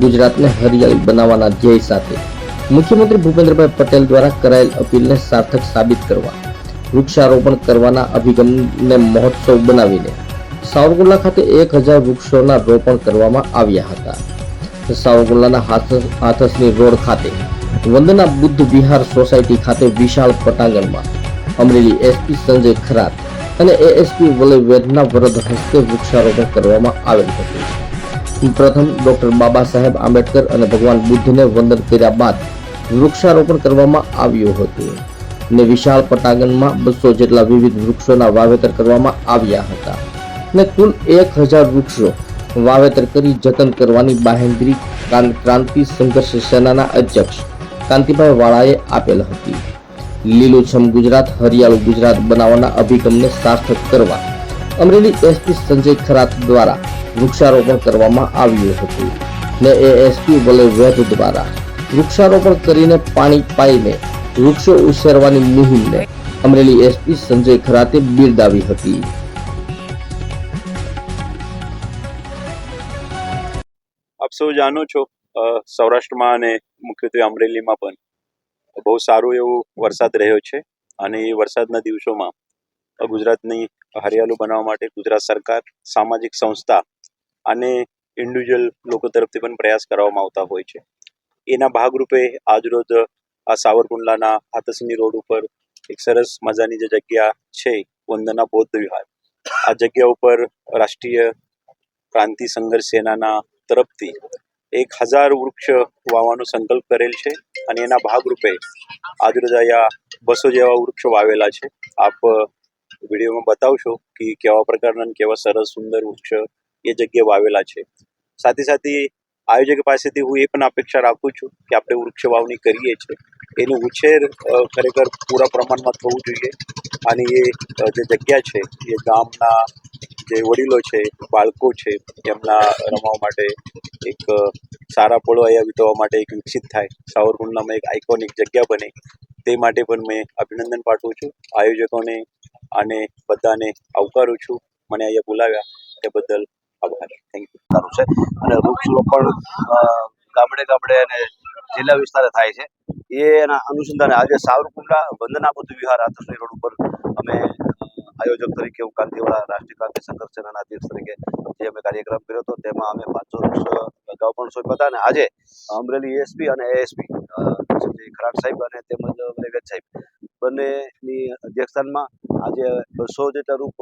ગુજરાતને હરિયાળી બનાવવાના ધ્યેય સાથે. મુખ્યમંત્રી ભૂપેન્દ્રભાઈ પટેલ દ્વારા કરાયેલ અપીલને સાર્થક સાબિત કરવા, વૃક્ષારોપણ કરવાના અભિગમને મહોત્સવ બનાવીને, સાવરકુંડલા ખાતે એક હજાર વૃક્ષોના રોપણ કરવામાં આવ્યા હતા. સાવરકુંડલાના હાથસ હાથસની રોડ ખાતે, વંદના બુદ્ધ વિહાર સોસાયટી ખાતે વિશાળ પટાંગણમાં, અમરેલી એસપી સંજય ખરાત અને એએસપી વલય વેદના વરદ હસ્તે વૃક્ષારોપણ કરવામાં આવેલ હતું. પ્રથમ ડોક્ટર બાબા સાહેબ આંબેડકર અને ભગવાન બુદ્ધને વંદન કર્યા બાદ વૃક્ષારોપણ કરવામાં આવ્યું હતું ને વિશાળ પટાંગણમાં બસો જેટલા વિવિધ વૃક્ષોના વાવેતર કરવામાં આવ્યા હતા ને કુલ એક હજાર વૃક્ષો વાવેતર કરી જતન કરવાની બાહેંધરી ક્રાં- ક્રાંતિ સંઘર્ષ સેનાના અધ્યક્ષ કાંતિભાઈ વાળાએ આપેલ હતી. લીલુંછમ ગુજરાત, હરિયાળું ગુજરાત બનાવવાના અભિગમને સાર્થક કરવા અમરેલી એસપી સંજય ખરાત દ્વારા વૃક્ષારોપણ કરવામાં આવ્યું હતું ને એએસપી વેદ દ્વારા વૃક્ષારોપણ કરીને પાણી પાઈને વૃક્ષો ઉછેરવાની મુહિમને અમરેલી એસપી સંજય ખરાતે બિરદાવી હતી. આપ સૌ જાણો છો સૌરાષ્ટ્રમાં અને મુખ્યત્વે અમરેલીમાં પણ બહુ સારું એવું વરસાદ રહ્યો છે અને એ વરસાદના દિવસોમાં ગુજરાતની હરિયાળું બનાવવા માટે ગુજરાત સરકાર, સામાજિક સંસ્થા અને ઇન્ડિવિજ્યુઅલ લોકો તરફથી પણ પ્રયાસ કરવામાં આવતા હોય છે. એના ભાગરૂપે આજરોજ આ સાવરકુંડલાના હાથસની રોડ ઉપર એક સરસ મજાની જે જગ્યા છે, વંદના બૌદ્ધ વિહાર, આ જગ્યા ઉપર રાષ્ટ્રીય ક્રાંતિ સંઘર્ષ સેનાના તરફથી એક હજાર વૃક્ષ વાવવાનો સંકલ્પ કરેલ છે અને એના ભાગરૂપે આજરોજ અહીંયા બસો જેવા વૃક્ષો વાવેલા છે. આપ વિડીયોમાં બતાવશો કે કેવા પ્રકારના કેવા સરસ, સુંદર વૃક્ષ એ જગ્યાએ વાવેલા છે. સાથે સાથે આયોજક પાસેથી હું એ પણ અપેક્ષા રાખું છું કે આપણે વૃક્ષ વાવણી કરીએ છીએ. એનું ઉછેર ખરેખર પૂરા પ્રમાણમાં થવું જોઈએ. અને એ જે જગ્યા છે, એ ગામના જે વડીલો છે, બાળકો છે, એમના રમવા માટે એક સારા પળો અહીંયા વિતાવવા માટે એક વિકસિત થાય. સાવરકુંડલામાં એક આઇકોનિક જગ્યા બને. તે માટે પણ મેં અભિનંદન પાઠવું છું. આયોજકોને અને બધાને આવકારું છું. મને અહીંયા બોલાવ્યા તે બદલ આભાર. થેન્ક યુ સારું છે. અને વૃક્ષરોપણ ગામડે ગામડે અને જિલ્લા વિસ્તારે થાય છે. એના અનુસંધાને આજે સાવરકુંડલા વંદના બુદ્ધ વિહાર આતરણી રોડ ઉપર અમે આયોજક તરીકે હું કાંતિવાળા રાષ્ટ્રીય ક્રાંતિ સંઘર્ષ સેનાના અધ્યક્ષ તરીકે જે અમે કાર્યક્રમ કર્યો હતો, તેમાં અમે પાંચસો અગાઉ પણ સોંપ્યા હતા. અને આજે અમરેલી એસપી અને એએસપી ખરાટ સાહેબ અને તેમજ વૈવેદ સાહેબ બંનેની અધ્યક્ષસ્થાનમાં આજે બસો જેટલા રૂપ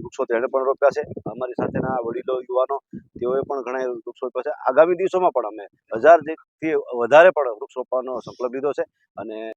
વૃક્ષો તેણે પણ રોપ્યા છે. અમારી સાથેના વડીલો, યુવાનો, તેઓએ પણ ઘણા વૃક્ષો રોપ્યા છે. આગામી દિવસોમાં પણ અમે હજારથી વધારે પણ વૃક્ષ રોપવાનો સંકલ્પ લીધો છે. અને